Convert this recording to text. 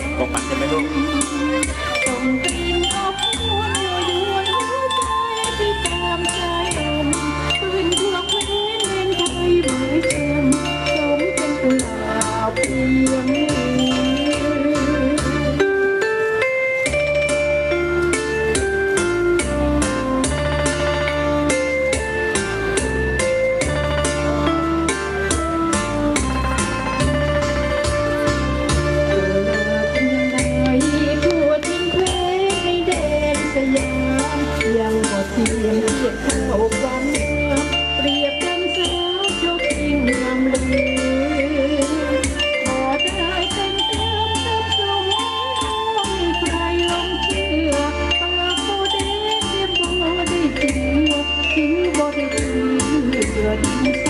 ดของมันใช่ไหมลูกเរៀងរៀបខាងអូបានព្រៀបនឹងស្រោជោគជិងងំលឺអត់ហើយពេញស្រាមទៅសុំអំប្រៃលំជឿបើពូទេជាបងអត់ទេជីវជីវបរិជឿជឿ